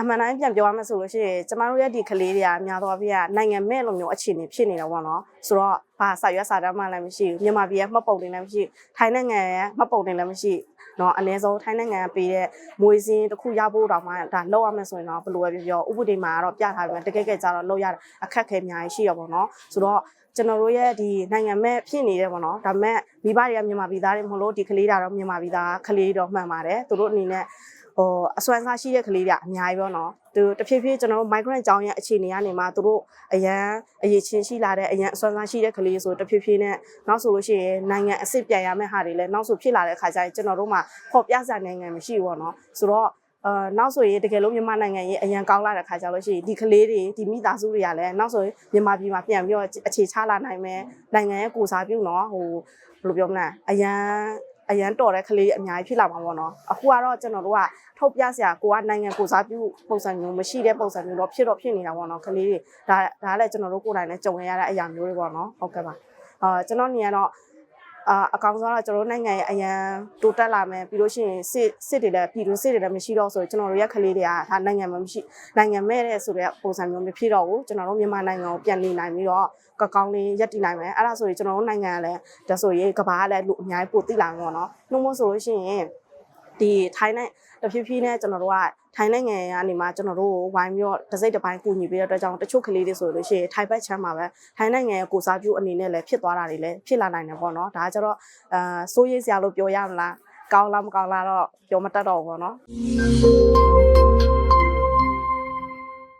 အမှန်တိုင်းပြန်ပြောရမယ်ဆိုလို့ရှိရင်ကျမတို့ရဲ့ဒီကလေးတွေကများသောအားဖြင့်ကနိုင်ငံမဲ့လိုမျိုးအခြေအနေဖြစ်နေတာပေါ့နော်ဆိုတော့ဘာစာရွက်စာတမ်းမှလည်းမရှိဘူးမြန်မာပြည်ရဲ့မှတ်ပုံတင်လည်းမရှိဘူးထိုင်းနိုင်ငံရဲ့မှတ်ပုံတင်လည်းမရှိဘူးနော်အနည်းဆုံးထိုင်းနိုင်ငံကပေးတဲ့မွေစင်းတစ်ခုရဖို့တောင်မှဒါလောက်ရမယ်ဆိုရင်တော့ဘယ်လိုပဲပြောပြောဥပဒေမှာကတော့ပြထားပြီးတကယ်ကဲကြတော့လောက်ရတာအခက်အခဲအများကြီးရှိရပါတော့ဆိုတော့ကျွန်တော်တို့ရဲ့ဒီနိုင်ငံမဲ့ဖြစ်နေတယ်ပေါ့နော်ဒါပေမဲ့မိဘတွေကမြန်မာပြည်သားတွေမဟုတ်လို့ဒီကလေးတွေတော့မြန်မာပြည်သားကလေးတော့မှန်ပါတယ်သူတို့အနေနဲ့ ဟိုအစွမ်းစားရှိတဲ့ကလေးတွေအများကြီးပေါ့နော်သူတဖြည်းဖြည်းကျွန်တော်တို့ migrant အကြောင်းရဲ့အခြေအနေကနေမှသူတို့အရန်အရေးချင်းရှိလာတဲ့အရန်အစွမ်းစားရှိတဲ့ကလေးဆိုတဖြည်းဖြည်းနဲ့နောက်ဆိုလို့ရှိရင်နိုင်ငံအစ်စ်ပြန်ရမယ့်ဟာတွေလည်းနောက်ဆိုဖြစ်လာတဲ့အခါကျရင်ကျွန်တော်တို့မှာပေါ်ပြစရာနိုင်ငံမရှိဘူးပေါ့နော်ဆိုတော့အာနောက်ဆိုရင်တကယ်လို့မြန်မာနိုင်ငံရဲ့အရန်ကောင်းလာတဲ့ခါကျလို့ရှိရင်ဒီကလေးတွေဒီမိသားစုတွေကလည်းနောက်ဆိုရင်မြန်မာပြည်မှာပြန်ပြီးတော့အခြေချလာနိုင်မယ်နိုင်ငံရဲ့ကိုစားပြုနော်ဟိုဘယ်လိုပြောမလဲအရန် အရန်တော်တဲ့ကလေးအများကြီးဖြစ်လာမှာပေါ့နော်အခုကတော့ကျွန်တော်တို့ကထုတ်ပြစရာကိုကနိုင်ငံကိုစားပြုပုံစံမျိုးမရှိတဲ့ပုံစံမျိုးတော့ဖြစ်တော့ဖြစ်နေတာပေါ့နော်ကလေးတွေဒါဒါလည်းကျွန်တော်တို့ကိုယ်တိုင်လည်းကြုံရတဲ့အရာမျိုးတွေပေါ့နော်ဟုတ်ကဲ့ပါအာကျွန်တော်နေရတော့ အာအကောင်ဆုံးတော့ကျွန်တော်တို့နိုင်ငံရဲ့အရန်တိုးတက်လာမယ်ပြီးလို့ရှိရင်စစ်စစ်တွေလည်းပြည်သူစစ်တွေလည်းမရှိတော့ဆိုကျွန်တော်တို့ရဲ့ကလေးတွေကဒါနိုင်ငံမှာမရှိနိုင်ငံမဲ့တဲ့ဆိုတဲ့ပုံစံမျိုးမဖြစ်တော့ဘူးကျွန်တော်တို့မြန်မာနိုင်ငံကိုပြန်နေနိုင်ပြီးတော့ကကောင်းလေးရက်တည်နိုင်မယ်အဲ့ဒါဆိုရင်ကျွန်တော်တို့နိုင်ငံကလည်းဒါဆိုရင်ကဘာကလည်းလူအများကြီးပိုသိလာမှာပေါ့နော်နှုတ်မို့ဆိုလို့ရှိရင်ဒီထိုင်းနဲ့တဖြည်းဖြည်းနဲ့ကျွန်တော်တို့က ထိုင်းနိုင်ငံကနေမှကျွန်တော်တို့ကိုဝိုင်းပြီးတော့တစ်စိတ်တစ်ပိုင်းကူညီပေးတဲ့အတွက်ကြောင့်တချို့ကလေးတွေဆိုလို့ရှိရင်ထိုင်ဘက်ချမ်းမှာပဲထိုင်းနိုင်ငံရဲ့ကိုစားပြုအနေနဲ့လည်းဖြစ်သွားတာတွေလည်းဖြစ်လာနိုင်တယ်ပေါ့နော်ဒါကကျတော့အာစိုးရိမ်စရာလို့ပြောရမလားကောင်းလားမကောင်းလားတော့ပြောမတတ်တော့ဘူးပေါ့နော်